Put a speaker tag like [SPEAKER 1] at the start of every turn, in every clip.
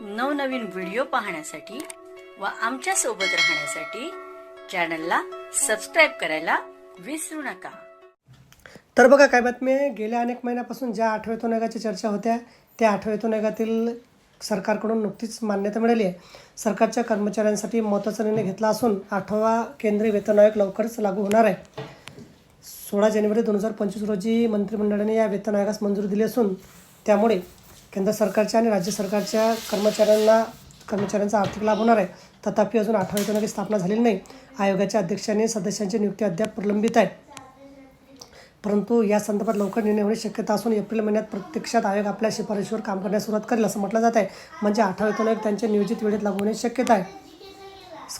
[SPEAKER 1] नवनवीन व्हिडिओ पाहण्यासाठी व आमच्यासोबत राहण्यासाठी चॅनलला सबस्क्राईब करायला विसरू नका.
[SPEAKER 2] तर बघा काय बातमी आहे? गेल्या अनेक महिन्यापासून ज्या आठव्या आयोगाच्या चर्चा होत्या त्या आठवेतून आयोगातील सरकारकडून नुकतीच मान्यता मिळाली आहे. सरकारच्या कर्मचाऱ्यांसाठी महत्त्वाचा निर्णय घेतला असून आठवा केंद्रीय वेतन आयोग लवकरच लागू होणार आहे. सोळा जानेवारी दोन हजार पंचवीस रोजी मंत्रिमंडळाने या वेतन आयोगास मंजुरी दिली असून त्यामुळे केंद्र सरकारच्या आणि राज्य सरकारच्या कर्मचाऱ्यांना कर्मचाऱ्यांचा आर्थिक लाभ होणार आहे. तथापि अजून आठवा वेतन स्थापना झालेली नाही. आयोगाच्या अध्यक्षांनी सदस्यांची नियुक्ती अद्याप प्रलंबित आहे. परंतु या संदर्भात लवकर निर्णय होण्याची शक्यता असून एप्रिल महिन्यात प्रत्यक्षात आयोग आपल्या शिफारशीवर काम करण्यास सुरुवात करेल असं म्हटलं जात आहे. म्हणजे आठवा वेतन त्यांच्या नियोजित वेळेत लागू होण्याची शक्यता आहे.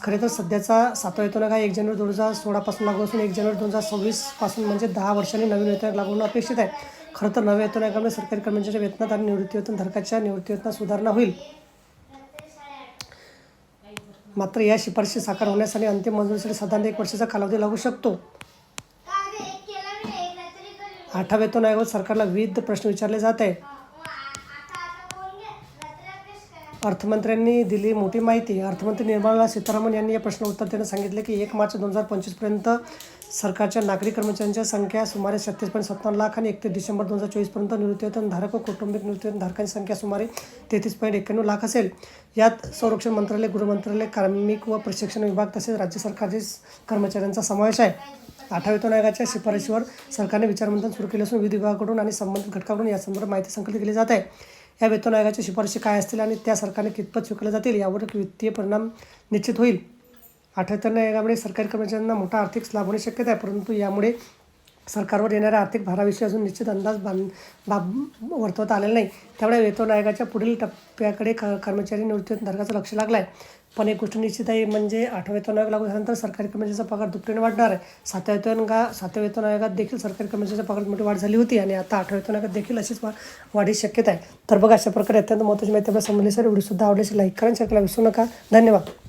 [SPEAKER 2] खरे तर सध्याचा सातवा वेतन हा एक जानेवारी दोन हजार सोळापासून लागू असून एक जानेवारी दोन हजार सव्वीसपासून म्हणजे दहा वर्षांनी नवीन वेतन लागू होणं अपेक्षित आहे. खरं तर नव्या वेतन आयोगामुळे सरकारी कर्मचाऱ्यांच्या वेतनात आणि निवृत्तीवेतन धारकाच्या निवृत्तीवेतनात सुधारणा होईल. मात्र या शिफारशी साकार होण्यासाठी अंतिम मंजुरीसाठी साधारण एक वर्षाचा कालावधी लागू शकतो. आठव्या वेतन आयोगात सरकारला विविध प्रश्न विचारले जात आहे अर्थमंत्र्यांनी दिली मोठी माहिती. अर्थमंत्री निर्मला सीतारामन यांनी या प्रश्न उत्तर देण्यास सांगितले की एक मार्च दोन हजार पंचवीसपर्यंत सरकारच्या नागरी कर्मचाऱ्यांच्या संख्या सुमारे सत्तीस पॉईंट सत्तावन्न लाख आणि एकतीस डिसेंबर दोन हजार चोवीसपर्यंत निवृत्तीवेतनधारक व कौटुंबिक निवृत्तीवेतनधारकांची संख्या सुमारे तेहतीस पॉईंट एक्क्याण्णव लाख असेल. यात संरक्षण मंत्रालय गृहमंत्रालय कार्मिक व प्रशिक्षण विभाग तसेच राज्य सरकारचे कर्मचाऱ्यांचा समावेश आहे. आठव्या वेतन आयोगाच्या शिफारशीवर सरकारने विचारमंथन सुरू केले असून विविध विभागाकडून आणि संबंधित घटकाकडून या संदर्भात माहिती संकलित केली जात आहे. या वेतन आयोगाच्या शिफारशी काय असतील आणि त्या सरकारने कितपत स्वीकारल्या जातील यावर एक वित्तीय परिणाम निश्चित होईल. आठव्या यामुळे सरकारी कर्मचाऱ्यांना मोठा आर्थिक लाभ होण्याची शक्यता आहे परंतु यामुळे सरकारवर येणाऱ्या आर्थिक भाराविषयी अजून निश्चित अंदाज बांध बाब वर्तवता आलेला नाही. त्यामुळे वेतन आयोगाच्या पुढील टप्प्याकडे क कर्मचारी निवृत्ती धारकाचं लक्ष लागलं आहे पण एक गोष्ट निश्चित आहे म्हणजे आठव्या वेतन आयोग लागू झाल्यानंतर सरकारी कर्मचाऱ्याचा पगार दुपटीने वाढणार आहे. सातव्या वेतन गा सातव्या वेतन आयोगात देखील सरकारी कर्मचाऱ्याच्या पगारात मोठी वाढ झाली होती आणि आता आठव्या वेतन आयोगात देखील अशीच वा वाढीची शक्यता आहे. तर बघा अशा प्रकारे अत्यंत महत्त्वाची माहिती आपल्या संबंधित व्हिडिओ सुद्धा आवडल्याची लाईक करा शेअर करायला विसरू नका. धन्यवाद.